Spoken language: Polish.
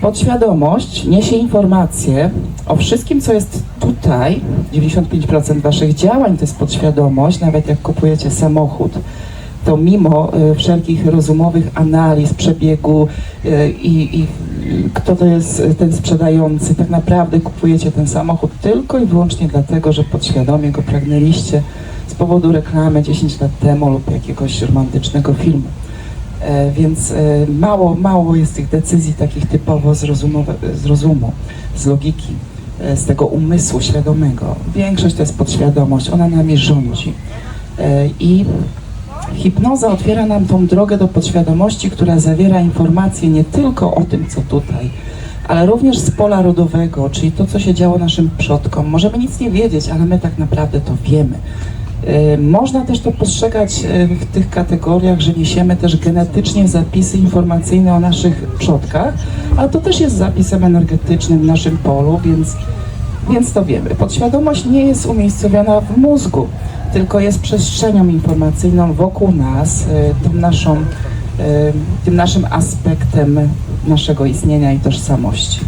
Podświadomość niesie informacje o wszystkim, co jest tutaj. 95% waszych działań to jest podświadomość, nawet jak kupujecie samochód. To mimo y, wszelkich rozumowych analiz przebiegu y, i, i kto to jest y, ten sprzedający, tak naprawdę kupujecie ten samochód tylko i wyłącznie dlatego, że podświadomie go pragnęliście z powodu reklamy 10 lat temu lub jakiegoś romantycznego filmu. E, Więc e, mało, mało jest tych decyzji takich typowo z, z rozumu, z logiki, e, z tego umysłu świadomego. Większość to jest podświadomość, ona nami rządzi. I hipnoza otwiera nam tą drogę do podświadomości, która zawiera informacje nie tylko o tym, co tutaj, ale również z pola rodowego, czyli to, co się działo naszym przodkom. Możemy nic nie wiedzieć, ale my tak naprawdę to wiemy. E, Można też to postrzegać e, w tych kategoriach, że niesiemy też genetycznie zapisy informacyjne o naszych przodkach, ale to też jest zapisem energetycznym w naszym polu, więc, więc to wiemy. Podświadomość nie jest umiejscowiona w mózgu, tylko jest przestrzenią informacyjną wokół nas, e, tą naszą, tym naszym aspektem naszego istnienia i tożsamości.